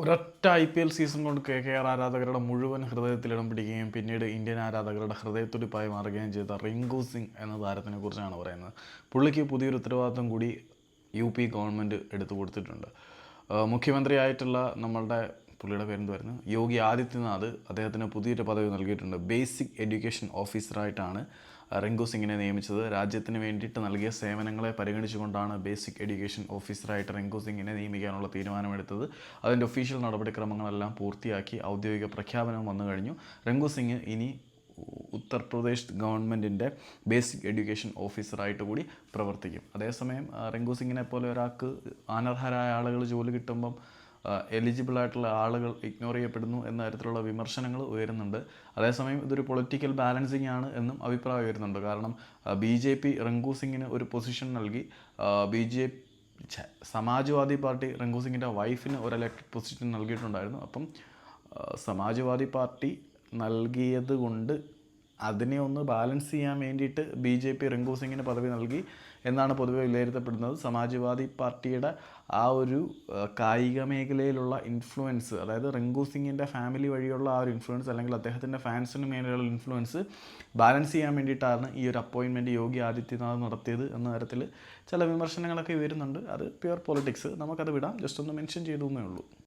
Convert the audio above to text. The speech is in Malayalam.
ഒരൊറ്റ ഐ പി എൽ സീസൺ കൊണ്ട് കെ കെ ആർ ആരാധകരുടെ മുഴുവൻ ഹൃദയത്തിൽ ഇടം പിടിക്കുകയും പിന്നീട് ഇന്ത്യൻ ആരാധകരുടെ ഹൃദയത്തുടിപ്പായി മാറുകയും ചെയ്ത റിങ്കു സിംഗ് എന്ന താരത്തിനെ കുറിച്ചാണ് പറയുന്നത്. പുള്ളിക്ക് പുതിയൊരു ഉത്തരവാദിത്വം കൂടി യു പി ഗവൺമെന്റ് എടുത്തു കൊടുത്തിട്ടുണ്ട്. മുഖ്യമന്ത്രിയായിട്ടുള്ള നമ്മളുടെ പുള്ളിയുടെ പേരെന്തുവായിരുന്നു യോഗി ആദിത്യനാഥ് അദ്ദേഹത്തിന് പുതിയൊരു പദവി നൽകിയിട്ടുണ്ട്. ബേസിക് എഡ്യൂക്കേഷൻ ഓഫീസറായിട്ടാണ് റിങ്കു സിംഗിനെ നിയമിച്ചത്. രാജ്യത്തിന് വേണ്ടിയിട്ട് നൽകിയ സേവനങ്ങളെ പരിഗണിച്ചുകൊണ്ടാണ് ബേസിക് എഡ്യൂക്കേഷൻ ഓഫീസറായിട്ട് റിങ്കു സിംഗിനെ നിയമിക്കാനുള്ള തീരുമാനമെടുത്തത്. അതിന്റെ ഒഫീഷ്യൽ നടപടിക്രമങ്ങളെല്ലാം പൂർത്തിയാക്കി ഔദ്യോഗിക പ്രഖ്യാപനം വന്നു കഴിഞ്ഞു. റിങ്കു സിംഗ് ഇനി ഉത്തർപ്രദേശ് ഗവൺമെന്റിന്റെ ബേസിക് എഡ്യൂക്കേഷൻ ഓഫീസറായിട്ട് കൂടി പ്രവർത്തിക്കും. അതേസമയം റിങ്കു സിംഗിനെ പോലെ ഒരാൾക്ക് അനർഹരായ ആളുകൾ ജോലി കിട്ടുമ്പം എലിജിബിൾ ആയിട്ടുള്ള ആളുകൾ ഇഗ്നോർ ചെയ്യപ്പെടുന്നു എന്ന തരത്തിലുള്ള വിമർശനങ്ങൾ ഉയരുന്നുണ്ട്. അതേസമയം ഇതൊരു പൊളിറ്റിക്കൽ ബാലൻസിങ് ആണ് എന്നും അഭിപ്രായം ഉയരുന്നുണ്ട്. കാരണം ബി ജെ പി റിങ്കു സിംഗിന് ഒരു പൊസിഷൻ നൽകി. B J Samajwadi party Rinku സിംഗിന്റെ വൈഫിന് ഒരു ഇലക്ട്രിക് പൊസിഷൻ നൽകിയിട്ടുണ്ടായിരുന്നു. അപ്പം സമാജ്വാദി പാർട്ടി നൽകിയത് കൊണ്ട് അതിനെ ഒന്ന് ബാലൻസ് ചെയ്യാൻ വേണ്ടിയിട്ട് ബി ജെ പി റിങ്കു സിംഗിന് പദവി നൽകി എന്നാണ് പൊതുവെ വിലയിരുത്തപ്പെടുന്നത്. സമാജ്വാദി പാർട്ടിയുടെ ആ ഒരു കായിക മേഖലയിലുള്ള ഇൻഫ്ലുവൻസ് അതായത് റിങ്കു സിംഗിന്റെ ഫാമിലി വഴിയുള്ള ആ ഒരു ഇൻഫ്ലുവൻസ് അല്ലെങ്കിൽ അദ്ദേഹത്തിന്റെ ഫാൻസിന് മേലെയുള്ള ഇൻഫ്ലുവൻസ് ബാലൻസ് ചെയ്യാൻ വേണ്ടിയിട്ടാണ് ഈ ഒരു അപ്പോയിൻമെന്റ് യോഗി ആദിത്യനാഥ് നടത്തിയത് എന്ന തരത്തിൽ ചില വിമർശനങ്ങളൊക്കെ വരുന്നുണ്ട് അത് പ്യുവർ പൊളിറ്റിക്സ് നമുക്കത് വിടാം. ജസ്റ്റ് ഒന്ന് മെൻഷൻ ചെയ്തു എന്നേ ഉള്ളൂ.